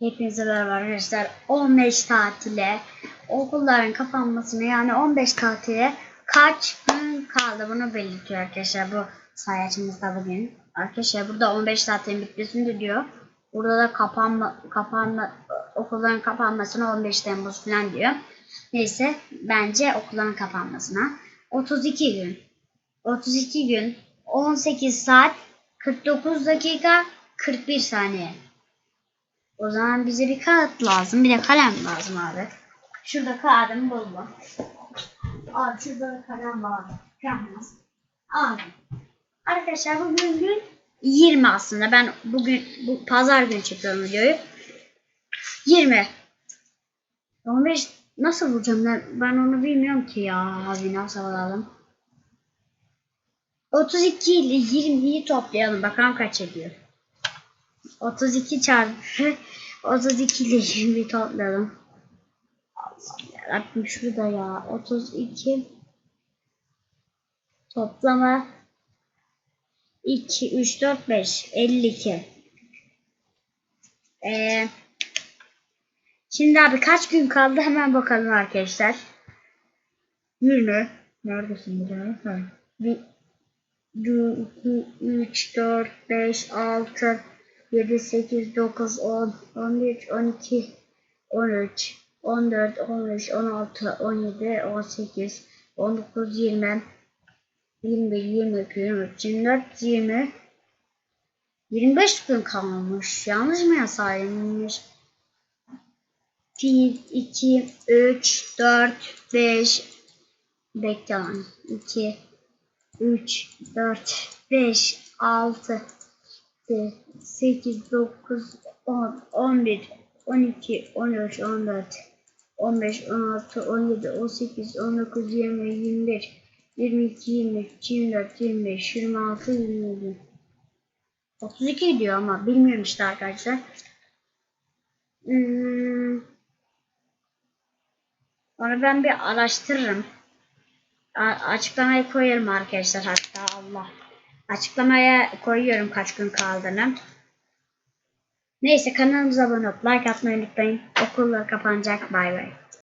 Hepinize merhaba arkadaşlar. 15 tatile okulların kapanmasına yani 15 tatile kaç gün kaldı bunu belirtiyor arkadaşlar bu sayacımızda bugün. Arkadaşlar burada 15 tatilin bitmesini diyor. Burada da kapanma, kapanma okulların kapanmasına 15 Temmuz falan diyor. Neyse bence okulların kapanmasına 32 gün. 32 gün 18 saat 49 dakika 41 saniye. O zaman bize bir kağıt lazım. Bir de kalem lazım abi. Şurada kağıdımı buldum. Abi şurada da kalem var. Kalmaz. Abi. Arkadaşlar bugün gün 20 aslında. Ben bugün bu pazar günü çekiyorum videoyu. 20. 15 nasıl bulacağım ben? Ben onu bilmiyorum ki ya. Abi nasıl alalım? 32 ile 20'yi toplayalım. Bakalım kaç ediyor. 32 çarpı 32 ile 20 toplayalım. Allah'ım yarabbim şurada ya. 32 toplama 2, 3, 4, 5. 52. Ee, şimdi abi kaç gün kaldı hemen bakalım arkadaşlar. 20. Neredesin daha? 1, 2, 3, 4, 5, 6, 7, 8, 9, 10, 11, 12, 13, 14, 15, 16, 17, 18, 19, 20, 21, 22, 23, 24, 20, 25 gün kalmış. Yanlış mı yazaymış? 1, 2, 3, 4, 5, bekle lan. 2, 3, 4, 5, 6, 7, 8, 9, 10, 11, 12, 13, 14, 15, 16, 17, 18, 19, 20, 21, 22, 23, 24, 25, 26, 27. 32 diyor ama bilmiyorum işte arkadaşlar. Hmm. Onu ben bir araştırırım. A açıklamaya koyarım arkadaşlar hatta Allah. Açıklamaya koyuyorum kaç gün kaldığını. Neyse kanalımıza abone olup like atmayı unutmayın. Okullar kapanacak. Bay bay.